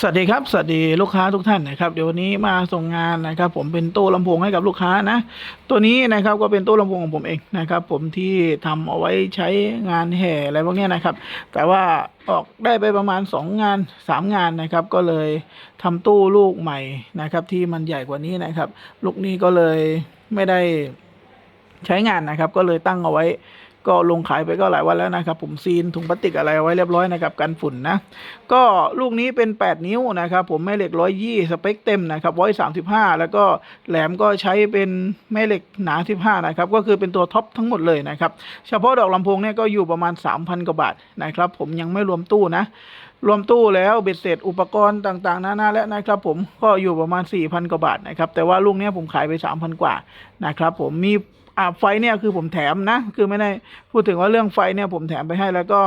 สวัสดีครับ สวัสดีลูกค้าทุกท่านนะครับ เดี๋ยววันนี้มาส่งงานนะครับ ผมเป็นตู้ลำโพงให้กับลูกค้านะ ตัวนี้นะครับก็เป็นตู้ลำโพงของผมเองนะครับ ผมที่ทำเอาไว้ใช้งานแห่อะไรพวกนี้นะครับ แต่ว่าออกได้ไปประมาณ 2 งาน 3 งานนะครับ ก็เลยทำตู้ลูกใหม่นะครับ ที่มันใหญ่กว่านี้นะครับ ลูกนี้ก็เลยไม่ได้ใช้งานนะครับ ก็เลยตั้งเอาไว้ ก็ลงขายไปก็หลายวันแล้วนะครับ ผมซีนถุงพลาสติกอะไรไว้เรียบร้อยนะครับกันฝุ่นนะ ก็ลูกนี้เป็น 8 นิ้วนะครับ ผมแม่เหล็ก120สเปคเต็มนะครับไว้35แล้วก็แหลมก็ใช้เป็นแม่เหล็กหนา15นะครับก็คือเป็นตัวท็อปทั้งหมดเลยนะครับเฉพาะดอกลำโพงเนี่ยก็อยู่ประมาณ3,000กว่าบาทนะครับ ผมยังไม่รวมตู้นะรวมตู้แล้วเบ็ดเสร็จอุปกรณ์ต่างๆนานาแล้วนะครับ ผมก็อยู่ประมาณ4,000กว่าบาทนะครับแต่ว่าลูกนี้ผมขายไป3,000กว่านะครับ ผมมี อ่าไฟเนี่ยคือผมแถมนะ คือไม่ได้พูดถึงว่าเรื่องไฟเนี่ยผมแถมไปให้แล้วก็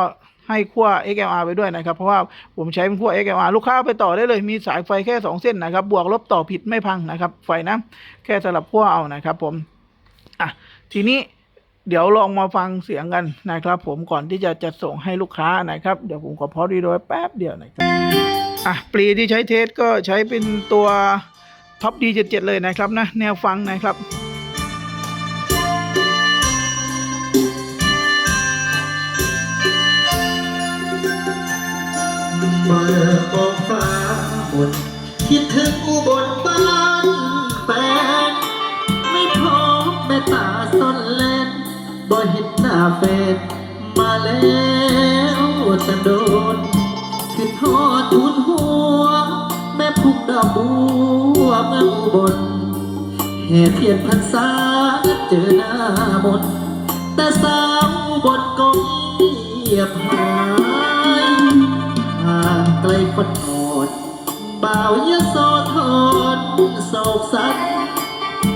ให้ขั้ว XLR ไปด้วยนะครับ เพราะว่าผมใช้เป็นขั้ว XLR ลูกค้าเอาไปต่อได้เลย มีสายไฟแค่ 2 เส้นนะครับ บวกลบต่อผิดไม่พังนะครับ ไฟนะ แค่สลับขั้วเอานะครับผม อะ ทีนี้เดี๋ยวลองมาฟังเสียงกันนะครับ ผมก่อนที่จะจัดส่งให้ลูกค้านะครับ เดี๋ยวผมขอพอดีโดยแป๊บเดียวนะครับ อะ ปลีที่ใช้เทสก็ใช้เป็นตัวท็อปดีเจ็ดเลยนะครับนะ แนวฟังนะครับ อมองฟ้าบนคิดถึงอุบลบ้านแฟนไม่พบแม่ตาซ่อนเล่นบ่เห็นหน้าแฟนมาแล้วแต่โดนคือทอดทุนหัว แม่พุกดอกบัวเมืองอุบลแห่เทียนพรรษาเจอหน้ามนแต่สาวบนก็เงียบหา ไกลฝันอ่อนบ่าวยะโสธรโศกสัน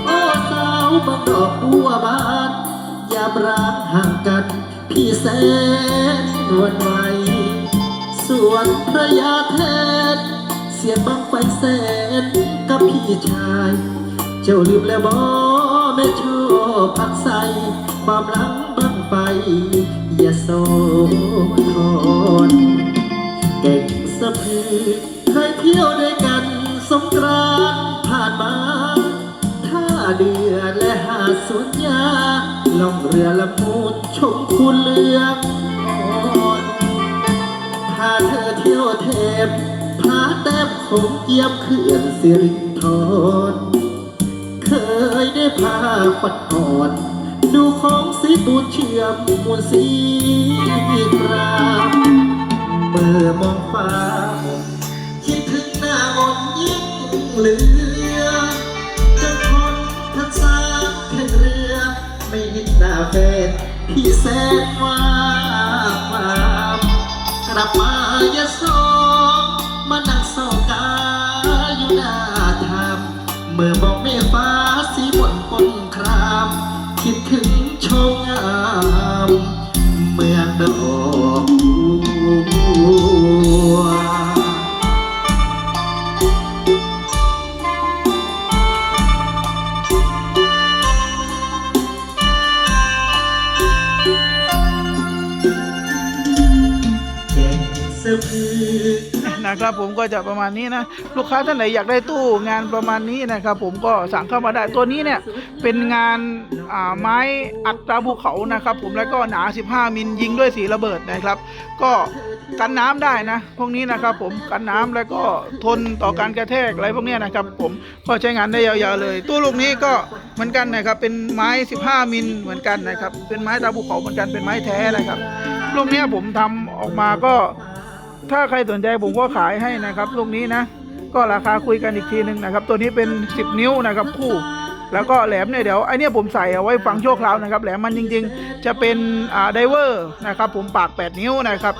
โอ้สาวบังดอกบัวบานยามรักห่างกันพี่แสนวันไหวส่วนพระยาแทนเสียงบังไฟแสนกับพี่ชาย เจ้าลืมแล้วบ่แม่ชอบพักใสความหลังบังไฟอยะโสธรเก่ง สะพือเคยเที่ยวด้วยกันสงกรานต์ผ่านมาท่าเดือและหาดสวนยาล่องเรือละมุนชมคุณเลืองอ่อนพาเธอเที่ยวเทพพาแต้มคงเยี่ยมเขื่อนสิรินธรเคยได้พาปัดอ่อนดูของสีปูนเชื่อมมวลสีคราม มื่อมองฟ้า คิดถึงหน้ามนยิ่งเหลือจนคนทักษาแข่งเรือ ไม่เห็นหน้าแฟนที่แสนว่าความกลับมายะโส นะครับผมก็จะประมาณนี้นะลูกค้าท่านไหนอยากได้ตู้งานประมาณนี้นะครับ ผมก็สั่งเข้ามาได้ตัวนี้เนี่ยเป็นงานาไม้อัดตราภูเขานะครับ ผมแล้วก็หนา 15 มิลยิงด้วยสีระเบิดนะครับ ก็กันน้ำได้นะ พวกนี้นะครับผมกันน้ำแล้วก็ทนต่อการกระแทกอะไรพวกนี้นะครับ ผมก็ใช้งานได้ยาวๆเลย ตู้ลูกนี้ก็เหมือนกันนะครับ เป็นไม้ 15 มิลเหมือนกันนะครับ เป็นไม้ตราภูเขาเหมือนกันเป็นไม้แท้นะครับลูกนี้ผมทำออกมาก็ ถ้าใครสนใจผมก็ขายให้นะครับลูกนี้นะ ก็ราคาคุยกันอีกทีหนึ่งนะครับ ตัวนี้เป็น 10 นิ้วนะครับคู่ แล้วก็แหลมเนี่ยเดี๋ยวไอเนี้ยผมใส่เอาไว้ฟังโชคคราวนะครับแหลมมันจริง ๆ จะเป็นอ่าไดเวอร์นะครับผมปาก 8 นิ้วนะครับ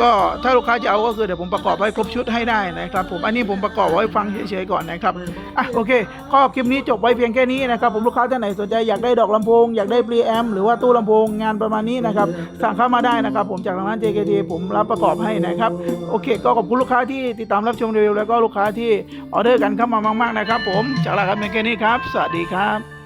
ก็ถ้าลูกค้าจะเอาก็คือเดี๋ยวผมประกอบให้ครบชุดให้ได้นะครับผมอันนี้ผมประกอบไว้ฟังเฉยๆก่อนนะครับอะโอเคก็คลิปนี้จบไว้เพียงแค่นี้นะครับผมลูกค้าท่านไหนสนใจอยากได้ดอกลำโพงอยากได้ปรีแอมหรือว่าตู้ลำโพงงานประมาณนี้นะครับสั่งเข้ามาได้นะครับ ผมจากทางร้าน JKT ผมรับประกอบให้นะครับโอเค ก็ขอบคุณลูกค้าที่ติดตามรับชมรีวิวแล้วก็ลูกค้าที่ออเดอร์กันเข้ามามาก ๆนะครับ ผมจากลาครับเพียงแค่นี้ครับ สวัสดีครับ